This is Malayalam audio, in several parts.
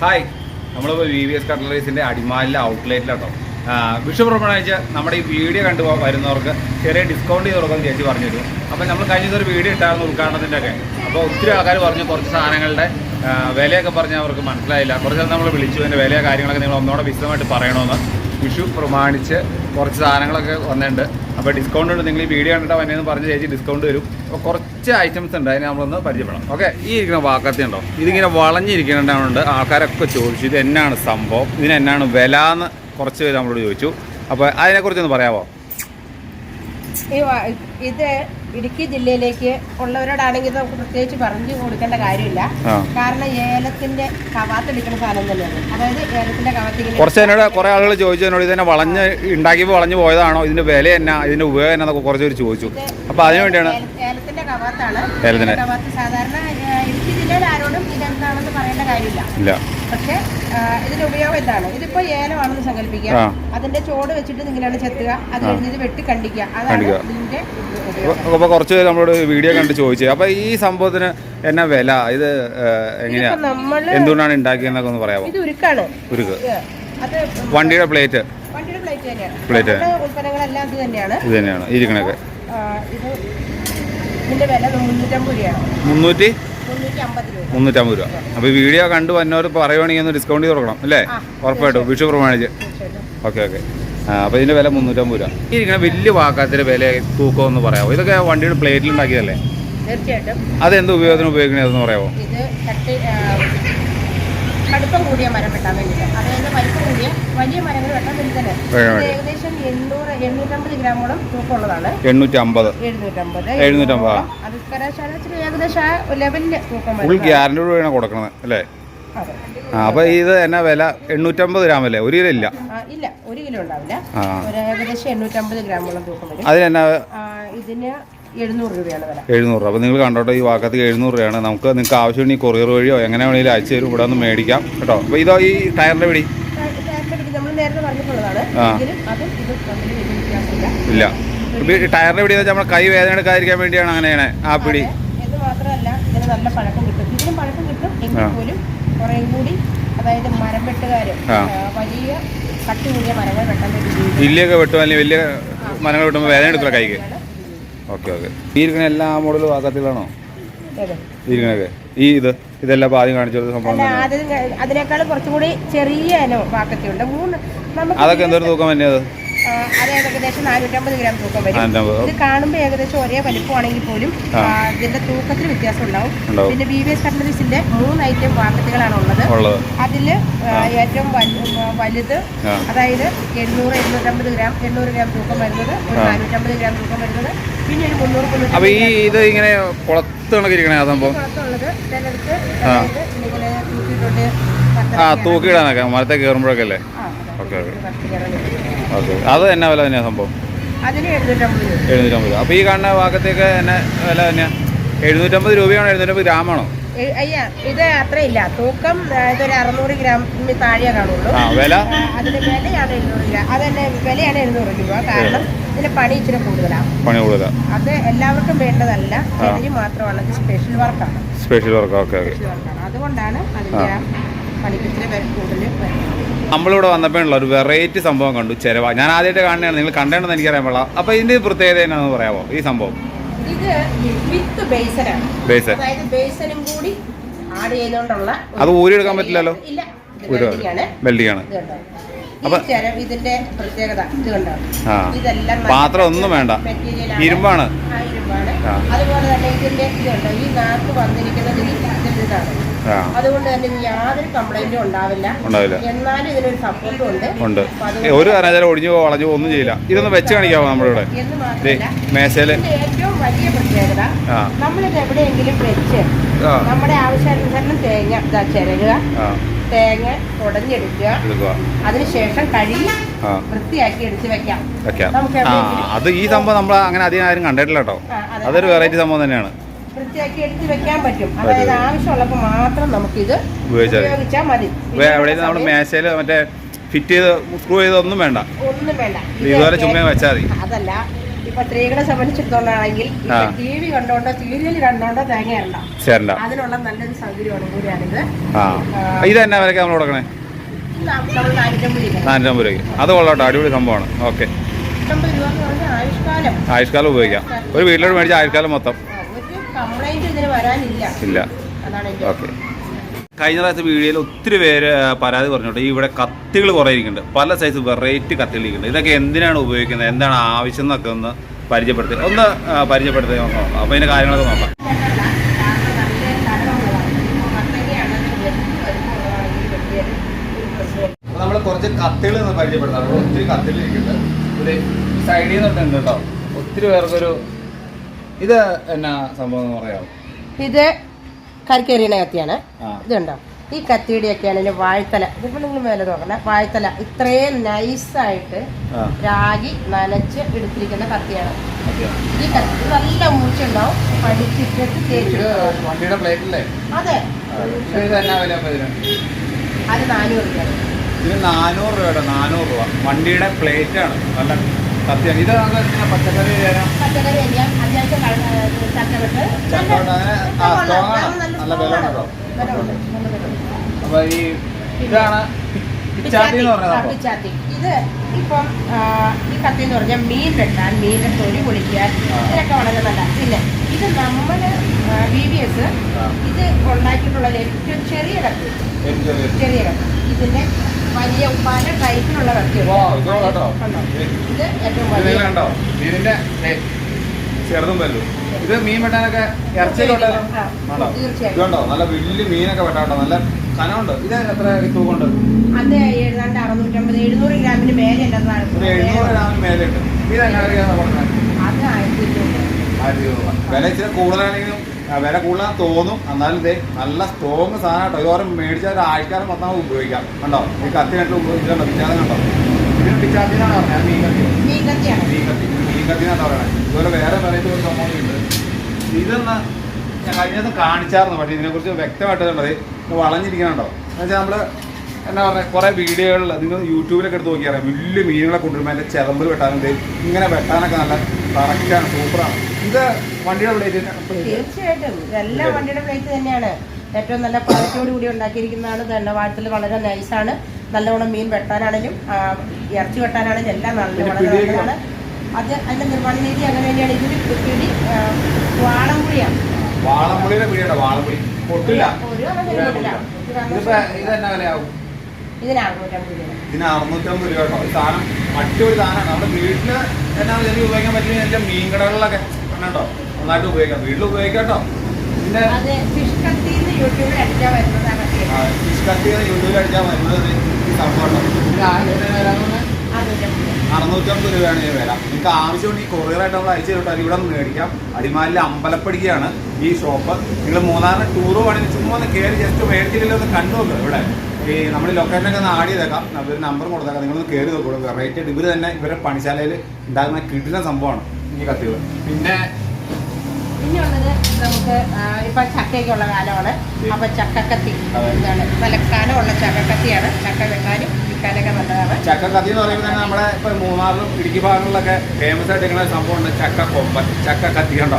ഹായ് നമ്മളിപ്പോൾ വി വി എസ് കട്ട്ലറീസിന്റെ അടിമാലിലെ ഔട്ട്ലെറ്റിലാട്ടോ വിഷു പ്രമാണിച്ച് നമ്മുടെ ഈ വീഡിയോ കണ്ടു വരുന്നവർക്ക് ചെറിയ ഡിസ്കൗണ്ട് ചെയ്ത് കൊടുക്കാൻ ചേച്ചി പറഞ്ഞു തരും അപ്പോൾ നമ്മൾ കഴിഞ്ഞ ഒരു വീഡിയോ ഇട്ടായിരുന്നു ഉദ്ഘാടനത്തിന്റെ ഒക്കെ അപ്പോൾ ഒത്തിരി ആൾക്കാർ പറഞ്ഞു കുറച്ച് സാധനങ്ങളുടെ വിലയൊക്കെ പറഞ്ഞ് അവർക്ക് മനസ്സിലായില്ല. കുറച്ച് നമ്മൾ വിളിച്ചു അതിന്റെ വിലയോ കാര്യങ്ങളൊക്കെ നിങ്ങൾ ഒന്നുകൂടെ വിശദമായിട്ട് പറയണമെന്ന് വിഷു പ്രമാണിച്ച് കുറച്ച് സാധനങ്ങളൊക്കെ വന്നിട്ടുണ്ട്. അപ്പോൾ ഡിസ്കൗണ്ട് ഉണ്ട്. നിങ്ങൾ ഈ വീഡിയോ കണ്ടിട്ട് വന്നതെന്ന് പറഞ്ഞ് ചേച്ചി ഡിസ്കൗണ്ട് വരും. അപ്പോൾ കുറച്ച് ഐറ്റംസ് ഉണ്ട്. അതിനെ നമ്മളൊന്ന് പരിചയപ്പെടാം. ഓക്കെ ഈ ഇരിക്കുന്ന വാക്കത്തി ഉണ്ടോ ഇതിങ്ങനെ വളഞ്ഞിരിക്കുന്നുണ്ട് ആൾക്കാരൊക്കെ ചോദിച്ചു ഇത് എന്നാണ് സംഭവം? ഇതിന് എന്നാണ് വില എന്ന് കുറച്ച് പേര് നമ്മളോട് ചോദിച്ചു. അപ്പോൾ അതിനെക്കുറിച്ചൊന്ന് പറയാമോ ഇത് ഇടുക്കി ജില്ലയിലേക്ക് ഉള്ളവരോടാണെങ്കിൽ നമുക്ക് പ്രത്യേകിച്ച് പറഞ്ഞു കൊടുക്കേണ്ട കാര്യമില്ല. കാരണം ഏലത്തിന്റെ കവാത്തെടുക്കുന്ന സാധനം തന്നെയാണ്. അതായത് ഏലത്തിന്റെ കവാത്തിങ്ങനെ കുറച്ച് എന്നോട് കുറേ ആളുകൾ ചോദിച്ചു എന്നോട് ഇതിനെ വളഞ്ഞ് ഉണ്ടാക്കിയപ്പോൾ വളഞ്ഞു പോയതാണോ? ഇതിന്റെ വില എന്നാ ഇതിന്റെ ഉപയോഗം എന്നൊക്കെ കുറച്ച് പേര് ചോദിച്ചു. അപ്പൊ അതിനു വേണ്ടിയാണ് ഏലത്തിന്റെ കവാത്താണ്. ഏലത്തിന്റെ. കവാത്ത് സാധാരണ ഇടുക്കി ജില്ലയിൽ ആരോടും ഇതെന്താണെന്ന് പറയേണ്ട കാര്യമില്ല. ഇല്ല. പക്ഷേ ഇതിന്റെ ഉപയോഗം എന്താണ്? ഇതിപ്പോ ഏലമാണെന്ന് സങ്കല്പിക്കുക. അതിന്റെ ചോട് വെച്ചിട്ട് നിങ്ങളാണ് ചെത്തുക. അത് കഴിഞ്ഞ് വെട്ടി കണ്ടിക്കുക. അതാണ് ഇതിന്റെ അപ്പോൾ കുറച്ച് പേര് നമ്മളോട് വീഡിയോ കണ്ട് ചോദിച്ചു. അപ്പോൾ ഈ സംഭവത്തിന് എന്നാ വില? ഇത് എങ്ങനെയാ? എന്തുകൊണ്ടാണ് ഉണ്ടാക്കിയെന്നൊക്കെ ഒന്ന് പറയാമോ? ഇത് ഉരുക്കാണ്. ഉരുക്ക്. വണ്ടിയുടെ പ്ലേറ്റ്. വണ്ടിയുടെ പ്ലേറ്റ് തന്നെയാണ്. പ്ലേറ്റ്. ഉൽപ്പന്നങ്ങളെല്ലാം ഇത് തന്നെയാണ്. ഇത് തന്നെയാണ്. ഇരിക്കണൊക്കെ. ഇത് ഇതിന്റെ വില മുന്നൂറ്റമ്പത് രൂപയാണ്. മുന്നൂറ്റി മുന്നൂറ്റമ്പത് രൂപ. അപ്പോൾ വീഡിയോ കണ്ടു വന്നവർ പറയുവാണെങ്കിൽ ഒന്ന് ഡിസ്കൗണ്ട് ചെയ്ത് കൊടുക്കണം അല്ലേ? ഉറപ്പായിട്ടും. വിഷു പ്രമാണിച്ച്. Okay okay. അപ്പൊ അപ്പോൾ ഇതിന്റെ വില മുന്നൂറ്റമ്പത് രൂപ. ഈ ഇരിക്കുന്ന വലിയ വാക്കാത്തിന്റെ വില തൂക്കം എന്ന് പറയാമോ ഇതൊക്കെ വണ്ടിയുടെ പ്ലേറ്റിൽ ഉണ്ടാക്കിയതല്ലേ തീർച്ചയായിട്ടും. അതെന്ത് ഉപയോഗത്തിന് ഉപയോഗിക്കണേന്ന് പറയാമോ ഇത് കടുപ്പം കൂടിയ മരം വെട്ടാൻ വേണ്ടിയിട്ട്. അതായത് വലിപ്പം കൂടിയ വലിയ മരങ്ങൾ വെട്ടാൻ വേണ്ടിയിട്ടാണ് വേണം, ഏകദേശം എണ്ണൂറ് എണ്ണൂറ്റമ്പത് ഗ്രാമോളം തൂക്കമുള്ളതാണ്. എണ്ണൂറ്റമ്പത്. എഴുന്നൂറ്റമ്പത് എഴുന്നൂറ്റമ്പത്, അത് കലാശാല ഏകദേശം ആ ലെവലിൽ തൂക്കം ഫുൾ വരുന്നതാണ്. ഗ്യാരന്റോട് വേണം കൊടുക്കണത് അല്ലേ? അപ്പൊ ഇത് എന്നാ വില? എണ്ണൂറ്റമ്പത് ഗ്രാം അല്ലേ? ഒരു കിലോ ഇല്ല. ഇല്ല ഒരു കിലോ ഉണ്ടാവില്ല. ഏകദേശം എണ്ണൂറ്റമ്പത് ഗ്രാമോളം തൂക്കം വരും. അതിനെന്നാ ഇതിന് എഴുന്നൂറ് രൂപയാണ് വില. എഴുന്നൂറ് രൂപ. അപ്പോൾ നിങ്ങൾ കണ്ടോട്ടെ ഈ വാക്കത്തേക്ക് എഴുന്നൂറ് രൂപയാണ്. നമുക്ക് നിങ്ങൾക്ക് ആവശ്യമുണ്ടെങ്കിൽ കൊറിയർ വഴിയോ എങ്ങനെ വേണമെങ്കിലും അയച്ചു തരും. ഇവിടെ ഒന്ന് മേടിക്കാം. കേട്ടോ. അപ്പോൾ ഇതോ ഈ ടയറിന്റെ പിടി? നമ്മൾ നേരത്തെ പറഞ്ഞിട്ടുള്ളതാണ്. ആ. എങ്കിലും അതും ഇതും തമ്മിൽ വലിയ വ്യത്യാസമില്ല. ഇല്ല. ഈ ടയറിന്റെ പിടി നമ്മുടെ കൈ വേദന എടുക്കാതിരിക്കാൻ വേണ്ടിയാണ് അങ്ങനെയാണ് ആ പിടി. ഇത് മാത്രമല്ല ഇതിന് നല്ല പഴക്കം കിട്ടും. ഇതിനും പഴക്കം കിട്ടും. എങ്കിൽ പോലും കുറേ കൂടി അതായത് മരം വെട്ടുകാർ വലിയ കട്ടി കൂടിയ മരങ്ങൾ വെട്ടാൻ വേണ്ടി ഉപയോഗിക്കും. ഇല്ലിയൊക്കെ വെട്ടും അല്ലെങ്കിൽ വലിയ മരങ്ങൾ വെട്ടുമ്പോൾ വേദന എടുക്കില്ല കൈക്ക്? Okay okay. ഈ ഇരിക്കുന്ന എല്ലാ മോഡലും വാക്കത്തിലാണോ ഏത്? ഈ ഇരിക്കണൊക്കെ ഈ ഇത് ഇതെല്ലാം ആദ്യം കാണിച്ചത് സംഭവം അല്ല തന്നെ അതിന് അതിനേക്കാളും കുറച്ചും കൂടി ചെറിയ ഇനം മൂന്ന് അതൊക്കെ എന്തൊരു തൂക്കം തന്നെയത് ആ, അത് ഏകദേശം നാനൂറ്റമ്പത് ഗ്രാം തൂക്കം വരും. ഇത് കാണുമ്പോൾ ഏകദേശം ഒരേ വലിപ്പമാണെങ്കിൽ പോലും ഇതിന്റെ തൂക്കത്തിൽ വ്യത്യാസം ഉണ്ടാവും. പിന്നെ ബി വി എസ് കട്ട്ലറീസിന്റെ മൂന്ന് ഐറ്റം പാക്കറ്റുകളാണ് ഉള്ളത്. അതിൽ ഏറ്റവും വലുത് അതായത് എണ്ണൂറ് എണ്ണൂറ്റമ്പത് ഗ്രാം എണ്ണൂറ് ഗ്രാം തൂക്കം വരുന്നത് ഒരു. നാനൂറ്റമ്പത് ഗ്രാം തൂക്കം വരുന്നത് പിന്നെ ഒരു മുന്നൂറ് അപ്പോൾ ഈ ഇത് ഇങ്ങനെ കുളത്ത് കണക്ക് ഇരിക്കണേ ആ സംഭവം പുറത്തുള്ളത് ചിലർക്ക് ഇങ്ങനെ തൂക്കിയിട്ടുണ്ട് ആ തൂക്കിയിടാനൊക്കെ മരത്തെ കയറുമ്പോഴൊക്കെ അല്ലേ. Okay okay. അത് എന്നാ വില തന്നെയാണ് സംഭവം? എഴുന്നൂറ്റമ്പത് അപ്പോൾ ഈ കാണുന്ന ഭാഗത്തേക്ക് എന്നെ വില തന്നെയാണ് എഴുന്നൂറ്റമ്പത് രൂപയാണോ എഴുന്നൂറ്റമ്പത് ഗ്രാമാണോ? ആണോ അയ്യ ഇത് അത്രയില്ല. തൂക്കം ഇതൊരു അറുന്നൂറ് ഗ്രാം താഴെ കാണുള്ളൂ. വില? അതിന്റെ വിലയാണ് എഴുന്നൂറ് ഗ്രാം അതന്നെ വിലയാണ് എഴുന്നൂറ് രൂപ. കാരണം ഇതിന്റെ പണി ഇച്ചിരി കൂടുതലാണ് പണി കൂടുതൽ അത് എല്ലാവർക്കും വേണ്ടതല്ല. ചിലര് മാത്രമാണ് സ്പെഷ്യൽ വർക്കാണ്. സ്പെഷ്യൽ വർക്ക് ഓക്കെ അതുകൊണ്ടാണ് അതിന്റെ പണിക്ക് കൂടുതൽ നമ്മളിവിടെ വന്നപ്പോഴുള്ള ഒരു വെറൈറ്റി സംഭവം കണ്ടു ചെരവ. ഞാൻ ആദ്യമായിട്ട് കാണുന്നതാണ് നിങ്ങൾ കണ്ടേണ്ടെന്ന് എനിക്കറിയാൻ പാടില്ല. അപ്പോൾ ഇതിന്റെ പ്രത്യേകത എന്നാന്ന് പറയാമോ ഈ സംഭവം? ഇത് വിത്ത് ബേസനാണ്. ബേസ് അതായത് ബേസനും കൂടി ആഡ് ചെയ്തുകൊണ്ടുള്ള അത് ഊരിയെടുക്കാൻ പറ്റില്ലല്ലോ? ഇല്ല. അപ്പൊ- ഇതിന്റെ പ്രത്യേകത ഇതെല്ലാം പാത്രം ഒന്നും വേണ്ട. ഇരുമ്പാണ്. അതുപോലെ തന്നെ ഇതിന്റെ ഈ നാക്ക് വന്നിരിക്കുന്നത് ഇതിന്റെ ഇതാണ്. അതുകൊണ്ട് തന്നെ യാതൊരു കംപ്ലൈന്റും ഉണ്ടാവില്ല. ഉണ്ടാവില്ല. എന്നാലും ഇതിനൊരു സപ്പോർട്ടും ഉണ്ട്. ഉണ്ട്. ഒരു കാരണവശാലും ഒടിഞ്ഞു വളഞ്ഞു ഒന്നും ചെയ്യില്ല. ഇതൊന്ന് വെച്ച് കാണിക്കാവോ നമ്മുടെ ഇവിടെ? മേശയിൽ. ഏറ്റവും വലിയ പ്രത്യേകത നമ്മളിത് എവിടെയെങ്കിലും വെച്ച് നമ്മുടെ ആവശ്യാനുസരണം തേങ്ങ ചിരകുക തേങ്ങ ഉടഞ്ഞെടുക്കുക. എടുക്കുക. അതിനുശേഷം കഴുകി വൃത്തിയാക്കി എടുത്ത് വെക്കാം. അത് ഈ സംഭവം നമ്മൾ അങ്ങനെ അധികം ആരും കണ്ടിട്ടില്ല കേട്ടോ. അതൊരു വെറൈറ്റി സംഭവം തന്നെയാണ്. വൃത്തിയാക്കി എടുത്ത് വെക്കാൻ പറ്റും. അതായത് ആവശ്യമുള്ളപ്പോൾ മാത്രം നമുക്കിത് ഉപയോഗിച്ചാൽ മതി. നമ്മൾ മേശയിൽ മറ്റേ ഫിറ്റ് ചെയ്ത് സ്ക്രൂ ചെയ്തൊന്നും വേണ്ട. ഒന്നും വേണ്ട. ഇതുപോലെ ചുമ്മാ വെച്ചാൽ മതി. അതല്ല ഇപ്പൊ സ്ത്രീകളെ സംബന്ധിച്ചിടത്തോളാണെങ്കിൽ. ടി വി കണ്ടോണ്ടോ സീരിയൽ കണ്ടോണ്ടോ തേങ്ങ ഉണ്ടോ അതിനുള്ള നല്ലൊരു സൗകര്യമാണ് കൂടിയാണിത്. ഇത് തന്നെ വിലക്ക് നമ്മൾ കൊടുക്കണേ? നാനൂറ്റമ്പത് രൂപ. രൂപയ്ക്ക്. അത് കൊള്ളാട്ടോ അടിപൊളി സംഭവമാണ്. ഓക്കെ. ആയുഷ്കാലം. ഉപയോഗിക്കാം. ഒരു വീട്ടിലോട്ട് മേടിച്ച ആയുഷ്കാലം മൊത്തം. ഇല്ല. ഓക്കെ. കഴിഞ്ഞ പ്രാവശ്യത്തെ വീഡിയോയിൽ ഒത്തിരി പേര് പരാതി പറഞ്ഞോട്ടെ ഈ ഇവിടെ കത്തികൾ കുറേ ഇരിക്കുന്നുണ്ട്. പല സൈസ് വെറൈറ്റി കത്തികൾ ഇരിക്കുന്നുണ്ട്. ഇതൊക്കെ എന്തിനാണ് ഉപയോഗിക്കുന്നത്? എന്താണ് ആവശ്യം എന്നൊക്കെ ഒന്ന് പരിചയപ്പെടുത്തി ഒന്ന് പരിചയപ്പെടുത്തി നോക്കാം. അപ്പോൾ അതിന്റെ കാര്യങ്ങളൊക്കെ നോക്കാം. നമ്മൾ കുറച്ച് കത്തികൾ പരിചയപ്പെടുത്താം. ഒത്തിരി കത്തികൾ ഇരിക്കുന്നുണ്ട്. ഒരു സൈഡിൽ നിന്നൊക്കെ തൊട്ടുണ്ട് കേട്ടോ ഒത്തിരി പേർക്കൊരു ഇത് എന്നാ സംഭവം പറയാമോ? ഇത് കരിക്കേറിയണ കത്തിയാണ്. ഇതുണ്ടോ? ഈ കത്തിയുടെയൊക്കെ ആണെങ്കിൽ വാഴത്തല ഇതിപ്പോ നിങ്ങൾ മേലെ നോക്കണേ വാഴത്തല ഇത്രയും നൈസായിട്ട് രാഗി നനച്ച് എടുത്തിരിക്കുന്ന കത്തിയാണ്. ഈ കത്തി നല്ല മൂച്ചുണ്ടാവും. പഠിച്ചിട്ട് അതെ. അത് നാനൂറ് രൂപ ഇതിന് നാനൂറ് രൂപയുടെ നാനൂറ് രൂപ. വണ്ടിയുടെ പ്ലേറ്റ് ആണ് നല്ല കത്തിയാണ് ഇത് പച്ചക്കറി പച്ചക്കറി അരിയാം അത്യാവശ്യം ചക്കവിട്ട്. നല്ല വില ഉണ്ടോ അപ്പൊ ഈ ഇതാണ് പിച്ചാത്തി എന്ന് പറഞ്ഞത് പിച്ചാത്തി. ഇത് ഇപ്പം ഈ കത്തി എന്ന് പറഞ്ഞാൽ മീൻ വെട്ടാൻ മീനിന്റെ തൊലി പൊളിക്കാൻ ഇതൊക്കെ വളരെ നല്ല പിന്നെ ഇത് നമ്മൾ ബി ബി എസ് ഇത് ഉണ്ടാക്കിയിട്ടുള്ളത് ഏറ്റവും ചെറിയ കത്തി. ചെറിയ കത്തി. ഇതിന്റെ വലിയ പല ടൈപ്പിലുള്ള ചെറുതും വല്ലു ഇത് മീൻ വെട്ടാനൊക്കെ ഇറച്ചി. ഇതുണ്ടോ? നല്ല വലിയ മീനൊക്കെ വെട്ടാട്ടോ. നല്ല കനമുണ്ട്. ഇത് എത്ര തൂക്കമുണ്ട് അത് ഏതാണ്ട് അറുന്നൂറ്റമ്പത് എഴുന്നൂറ് ഗ്രാമിന് മേലെ ഉണ്ടെന്നാണ് ഒരു എഴുന്നൂറ് ഗ്രാമിന് ഇത് അത് ആയിരത്തി രൂപ. വില ഇച്ചിരി കൂടുതലാണെങ്കിലും വില കൂടുതലാ തോന്നും. എന്നാലും ഇതേ നല്ല സ്ട്രോങ് സാധനം കേട്ടോ. ഇതോരം മേടിച്ചാൽ ഒരു ആൾക്കാരും മൊത്തം ഉപയോഗിക്കാം. കണ്ടോ? ഈ കത്തിനായിട്ട് ഉപയോഗിച്ചിട്ടുണ്ടോ പിച്ചാതെ കണ്ടോ? ഇതിന് പിച്ചാത്തിനാണ് പറഞ്ഞത് മീൻ കത്തി മീൻ കത്തി മീൻ കത്തിനാണ് പറയണത് ഇതുപോലെ വേറെ വെറൈറ്റി ഒരു സംഭവം ഉണ്ട്. ഇതെന്ന് ഞാൻ കഴിഞ്ഞ ദിവസം കാണിച്ചായിരുന്നു പക്ഷേ ഇതിനെക്കുറിച്ച് വ്യക്തമായിട്ടുള്ളത് വളഞ്ഞിരിക്കണുണ്ടോ എന്നുവെച്ചാൽ നമ്മൾ എന്നാ പറയുക കുറേ വീഡിയോകളിൽ നിങ്ങൾ യൂട്യൂബിലൊക്കെ എടുത്ത് നോക്കിയാൽ വലിയ മീനുകളെ കൊണ്ടുവരുമ്പോൾ അതിന്റെ ചെറമ്പിൽ വെട്ടാനുണ്ട് ഇങ്ങനെ വെട്ടാനൊക്കെ നല്ല കറക്റ്റാണ് സൂപ്പറാണ്. ഇത് വണ്ടിയുടെ പ്ലേറ്റ് തീർച്ചയായിട്ടും. ഇതെല്ലാം വണ്ടിയുടെ പ്ലേറ്റ് തന്നെയാണ്. ഏറ്റവും നല്ല ക്വാളിറ്റിയോട് കൂടി ഉണ്ടാക്കിയിരിക്കുന്നതാണ് തന്നെ. വാഴത്തിൽ വളരെ നൈസാണ് നല്ലവണ്ണം മീൻ വെട്ടാനാണെങ്കിലും ഇറച്ചി വെട്ടാനാണെങ്കിലും എല്ലാം നല്ല വളരെ? നല്ലതാണ്. അത് അതിന്റെ നിർമ്മാണ രീതി അങ്ങനെ തന്നെയാണ് ഇതിന് പിടി വാളംപുളിയാണ്. വാളംപുളിയുടെ വാളംപുളി. പൊട്ടില്ല. ഇതിന് അറുന്നൂറ്റമ്പത് രൂപ. കേട്ടോ. സാധനം മറ്റൊരു സാധനമാണ്. നമ്മുടെ വീട്ടിൽ എന്നാ ചെറിയ ഉപയോഗിക്കാൻ പറ്റില്ല എന്റെ മീൻ കടകളിലൊക്കെ കണ്ടോ നന്നായിട്ട് ഉപയോഗിക്കാം. വീട്ടിൽ ഉപയോഗിക്കാം കേട്ടോ. പിന്നെ ഫിഷ് യൂട്യൂബിൽ അടിച്ചാൽ വരുന്നത് ഈ സംഭവം അറുന്നൂറ്റമ്പത്. രൂപയാണ് ഞാൻ വില. നിങ്ങൾക്ക് ആവശ്യമുണ്ട് ഈ കൊറിയറായിട്ട് നമ്മൾ അയച്ചു തരട്ടോ. ഇവിടെ നിന്ന് മേടിക്കാം. അടിമാലിലെ അമ്പലപ്പടിക്കാണ് ഈ ഷോപ്പ് നിങ്ങൾ മൂന്നാറിന് ടൂർ വേണമെങ്കിൽ ചുമ്മാ ഒന്ന് കയറി ജസ്റ്റ് മേടിച്ചില്ലല്ലോ ഒന്ന് കണ്ടു നോക്കുക ഇവിടെ. ഈ നമ്മൾ ലൊക്കേഷനൊക്കെ ഒന്ന് ആഡ് ചെയ്തേക്കാം. ഒരു നമ്പർ കൊടുത്തേക്കാം. നിങ്ങളൊന്ന് കയറി നോക്കൂ വെറൈറ്റി ആയിട്ട് ഇവർ തന്നെ ഇവരെ പണിശാലയിൽ ഉണ്ടാകുന്ന കിട്ടുന്ന സംഭവമാണ്. ഈ കത്തികൾ പിന്നെ നമുക്ക് ഇപ്പൊ കാലമാണ്. അപ്പൊ ചക്കക്കത്തി. അതെ. ഇതാണ്. നല്ല കനമുള്ള ചക്കക്കത്തിയാണ്. ചക്ക വെട്ടാനും വിൽക്കാനൊക്കെ നല്ലതാണ് ചക്ക കത്തി എന്ന് പറയുമ്പോൾ തന്നെ നമ്മുടെ ഇപ്പൊ മൂന്നാറിലും ഇടുക്കി ഭാഗങ്ങളിലൊക്കെ ഫേമസ് ആയിട്ട് ഇങ്ങനെ സംഭവം സംഭവമുണ്ട് ചക്ക കൊമ്പൻ ചക്ക കത്തി കണ്ടോ?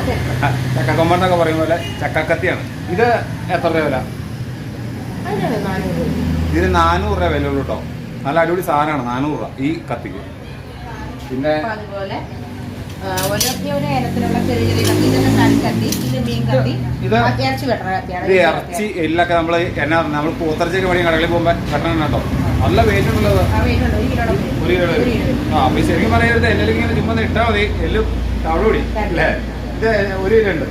ചക്ക കൊമ്പൻ എന്നൊക്കെ പറയുന്ന പോലെ ചക്ക കത്തിയാണ് ഇത് എത്ര രൂപ വില? രൂപ. ഇതിന് നാനൂറ് രൂപ വില ഉള്ളൂ കേട്ടോ നല്ല അടിപൊളി സാധനമാണ് നാനൂറ് രൂപ ഈ കത്തിക്ക്. പിന്നെ അതുപോലെ ഇത് ഇറച്ചി എല്ലൊക്കെ നമ്മൾ എന്നാ നമ്മൾ പൂത്തറച്ചൊക്കെ പണി കടകളിൽ പോകുമ്പോൾ കട്ടണം കേട്ടോ നല്ല വെയിറ്റ് ഉള്ളത്. ആ, വെയിറ്റുണ്ട്. ഒരു ഒരു കിലോ ആ അപ്പൊ ശരിക്കും പറയരുത് എല്ലാം ഇങ്ങനെ ചുമ്മാ ഇട്ടാ ഇട്ടാൽ മതി. എല്ലും തവളൂടി അല്ലേ? ഇത് ഒരു കിലോ ഉണ്ട്.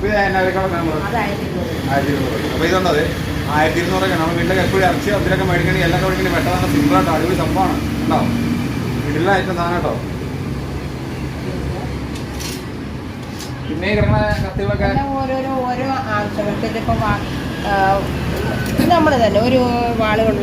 ഇത് ആയിരത്തി ഇരുന്നൂറ്. അപ്പോൾ ഇതുണ്ടത് ആയിരത്തി ഇരുന്നൂറൊക്കെ നമ്മൾ വീട്ടിലൊക്കെ എപ്പോഴും ഇറച്ചി അതിലൊക്കെ മേടിക്കണമെങ്കിൽ എല്ലാം മേടിക്കണേ. പെട്ടെന്ന് സിമ്പിളായിട്ട് അടിപൊളി സംഭവമാണ്. ഉണ്ടാവും വീട്ടിലായിട്ട് സാധനം കേട്ടോ. പിന്നെ ഈ കിടക്കുന്ന കത്തികളൊക്കെ? ഓരോരോ ഓരോ ആവശ്യങ്ങൾക്ക് ഇതിപ്പോ വാ- നമ്മൾ തന്നെ ഒരു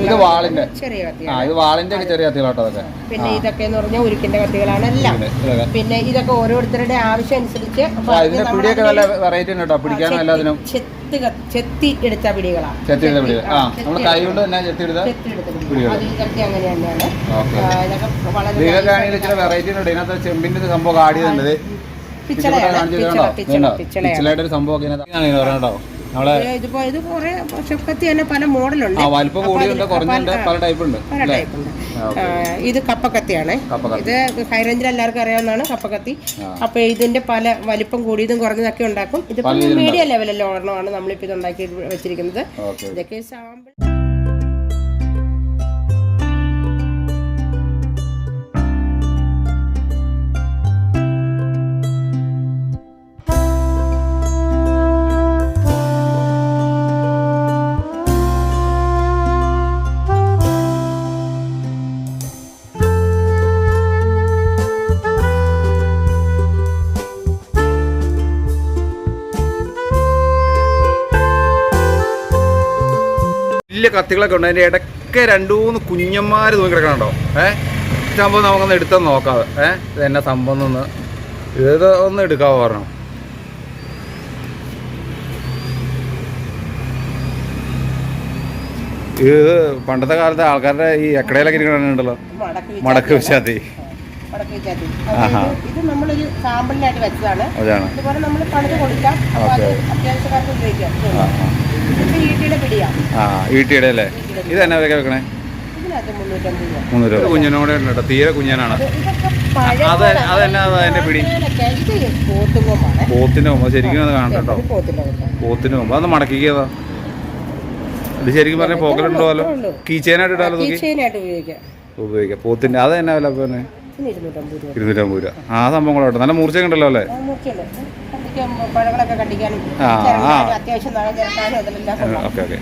ഇത് വാളിന്റെ? ചെറിയ ആ കത്തിയാണ് ഇത് വാളിന്റെ ഒക്കെ ചെറിയ കത്തികളാട്ടോ അതൊക്കെ. പിന്നെ ഇതൊക്കെ എന്ന് പറഞ്ഞാൽ ഉരുക്കിന്റെ കത്തികളാണ് എല്ലാം. ഇതൊക്കെ. പിന്നെ ഇതൊക്കെ ഓരോരുത്തരുടെ ആവശ്യം അനുസരിച്ച് അപ്പൊ ആ, അതിന് ഇതിന്റെ നമ്മൾ പിടിയൊക്കെ നല്ല വെറൈറ്റി ഉണ്ട്? കേട്ടോ പിടിക്കാനും ചെത്തി- എല്ലാത്തിനും ചെത്തി ചെത്തി എടുത്ത പിടികളാണ് ചെത്തി എടുത്ത പിടി ആ നമ്മൾ കൈ കൊണ്ട് തന്നെ ചെത്തി എടുത്ത ചെത്തി എടുത്ത പിടികൾ. പിടികൾ. അത് ഇതൊക്കെ അങ്ങനെ തന്നെയാണ്. ഓക്കെ. ആ, ഇതൊക്കെ വളരെ ഇതിനൊക്കെ ആണെങ്കിൽ ഇച്ചിരി വെറൈറ്റി ഉണ്ട്. ഇതിനകത്ത് ചെമ്പിന്റെ സംഭവം ആടിയത് പിച്ചളയാണ് പിച്ചള പിച്ചള പിച്ചളയാണ്. പിച്ചളയുടെ ഒരു സംഭവം കേട്ടോ. നമ്മളെ ഇതിപ്പോ ഇത് കുറെ ഷെഫ്കത്തി തന്നെ പല മോഡലുണ്ട്. പല- ടൈപ്പ് ഉണ്ട് ഇത് കപ്പക്കത്തിയാണ്. കപ്പക്കത്തി. ഇത് ഹൈറേഞ്ചിൽ എല്ലാവർക്കും അറിയാവുന്നതാണ് കപ്പക്കത്തി. അപ്പൊ ഇതിന്റെ പല വലിപ്പം കൂടിയതും കുറഞ്ഞതൊക്കെ ഉണ്ടാക്കും. ഇത്. മീഡിയം ലെവലിലുള്ള ഒരെണ്ണമാണ് നമ്മളിപ്പോ ഇത് ഉണ്ടാക്കി വെച്ചിരിക്കുന്നത്? ഇതൊക്കെ സാമ്പിൾ കത്തികളൊക്കെ ഉണ്ട്. അതിന്റെ ഇടയ്ക്ക് രണ്ടു മൂന്ന് കുഞ്ഞന്മാർ തൂങ്ങി കിടക്കണുണ്ടോ? ഏഹ് സംഭവം നമുക്കൊന്ന് എടുത്തൊന്ന് നോക്കാം ഏഹ് ഇത് എന്നെ സംഭവം ഒന്ന് ഇത് ഒന്ന് എടുക്കാവോ പറഞ്ഞു? ഇത് പണ്ടത്തെ കാലത്തെ ആൾക്കാരുടെ ഈ എക്കടയിലൊക്കെ ഇരിക്കണുണ്ടല്ലോ. മടക്ക് വിശാത്തി. ഇത് നമ്മളൊരു സാമ്പിളിനായിട്ട് വെച്ചതാണ്. അതാണ്. ഇതുപോലെ നമ്മൾ പണിത് കൊടുക്കാം. അത്യാവശ്യക്കാർക്ക് ഉപയോഗിക്കാം. ആ ഈട്ടിയുടെ അല്ലേ? ഇത് എന്നാ വിലക്ക് വെക്കണേ? മുന്നൂറ് രൂപ. കുഞ്ഞിനോടെ ഉണ്ട് കേട്ടോ. തീരെ കുഞ്ഞനാണ്. അത് അതെന്നാ അത് അതിന്റെ പിടി? പോത്തിന്റെ കൊമ്പ് ശരിക്കും അത് കാണണം കേട്ടോ. പോത്തിന്റെ കൊമ്പ് അത് മടക്കിക്കതാ? ഇത് ശരിക്കും പറഞ്ഞ പോക്കലുണ്ടോല്ലോ ഉള്ളൂ. കീച്ചേനായിട്ട് ഇടാലോ ഉപയോഗിക്കാം. പോത്തിന്റെ അത് എന്നാ വില പിന്നെ ഇതിന് ഇരുന്നൂറ്റമ്പത് രൂപ. ഇരുന്നൂറ്റമ്പത് രൂപ. ആ സംഭവം കൂടെ നല്ല മൂർച്ചയൊക്കെ ഉണ്ടല്ലോ അല്ലേ? പഴങ്ങളൊക്കെ കണ്ടിക്കാനും അത്യാവശ്യം അതിലെല്ലാം. Okay okay.